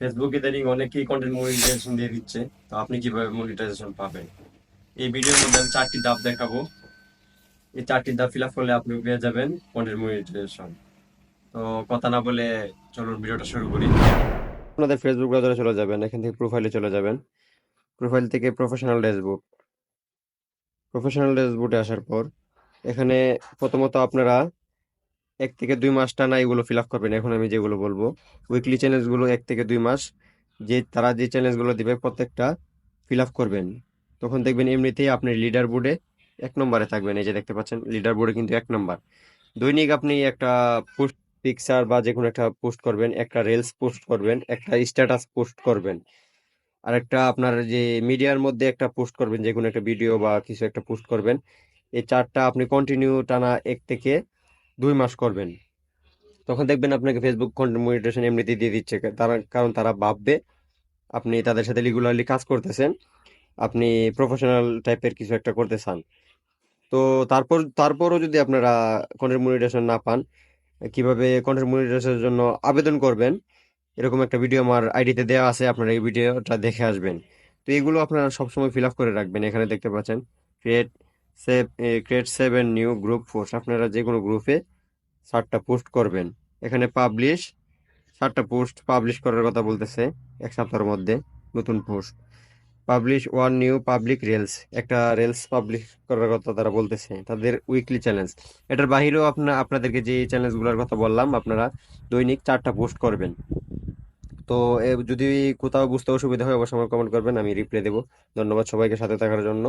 Facebook ইদানিং অনেকেই content monetization দিয়ে দিচ্ছে। তো আপনি কীভাবে মনিটাইজেশন পাবেন? এই ভিডিওর মধ্যে আমি চারটি ধাপ দেখাবো। এই চারটি ধাপ ফিল আপ করলে আপনি পেয়ে যাবেন কন্টেন্ট মনিটাইজেশন তো কথা না বলে চলুন ভিডিওটা শুরু করি। আপনাদের ফেসবুক ব্রাউজারে চলে যাবেন, এখান থেকে প্রোফাইলে চলে যাবেন। প্রোফাইল থেকে প্রফেশনাল ড্যাশবোর্ড প্রফেশনাল ড্যাশবোর্ডে আসার পর, এখানে প্রথমত আপনারা এক থেকে দুই মাস টানা এগুলো ফিল আপ করবেন। এখন আমি যেগুলো বলব উইকলি চ্যালেঞ্জগুলো এক থেকে দুই মাস, যে তারা যে চ্যালেঞ্জগুলো দিবে প্রত্যেকটা ফিল আপ করবেন। তখন দেখবেন এমনিতেই আপনি লিডার বোর্ডে এক নম্বরে থাকবেন। এই যে দেখতে পাচ্ছেন লিডার বোর্ডে কিন্তু এক নম্বর। দৈনিক আপনি একটা পোস্ট পিকচার বা যে কোনো একটা পোস্ট করবেন, একটা রিলস পোস্ট করবেন, একটা স্ট্যাটাস পোস্ট করবেন। আর একটা আপনার যে মিডিয়ার মধ্যে একটা পোস্ট করবেন যে কোনো একটা ভিডিও বা কিছু একটা পোস্ট করবেন। এই চারটা আপনি কন্টিনিউ টানা এক থেকে দুই মাস করবেন। তখন দেখবেন আপনাকে ফেসবুক কন্টেন্ট মনিটাইজেশন এমনিতেই দিয়ে দিচ্ছে। তারা, কারণ তারা ভাববে আপনি তাদের সাথে রেগুলারলি কাজ করতেছেন, আপনি প্রফেশনাল টাইপের কিছু একটা করতে চান। তো তারপর, তারপরও যদি আপনারা কন্টেন্ট মনিটাইজেশন না পান, কীভাবে কন্টেন্ট মনিটাইজেশনের জন্য আবেদন করবেন, এরকম একটা ভিডিও আমার আইডিতে দেওয়া আছে, আপনারা এই ভিডিওটা দেখে আসবেন। তো এগুলো আপনারা সবসময় ফিল আপ করে রাখবেন। এখানে দেখতে পাচ্ছেন create save create seven new group force আপনারা যে কোনো গ্রুপে ষাটটা পোস্ট করবেন। এখানে পাবলিশ ষাটটা পোস্ট পাবলিশ করার কথা বলতেছে এক সপ্তাহের মধ্যে নতুন post publish one new public reels একটা রিলস পাবলিশ করার কথা তারা বলতেছে, তাদের উইকলি চ্যালেঞ্জ এটার বাহিরেও আপনার আপনাদেরকে যে চ্যালেঞ্জগুলোর কথা বললাম, আপনারা দৈনিক চারটা পোস্ট করবেন। তো যদি কোথাও বুঝতে অসুবিধা হয়, অবশ্যই আমার কমেন্ট করবেন, আমি রিপ্লাই দেবো। ধন্যবাদ সবাইকে সাথে থাকার জন্য।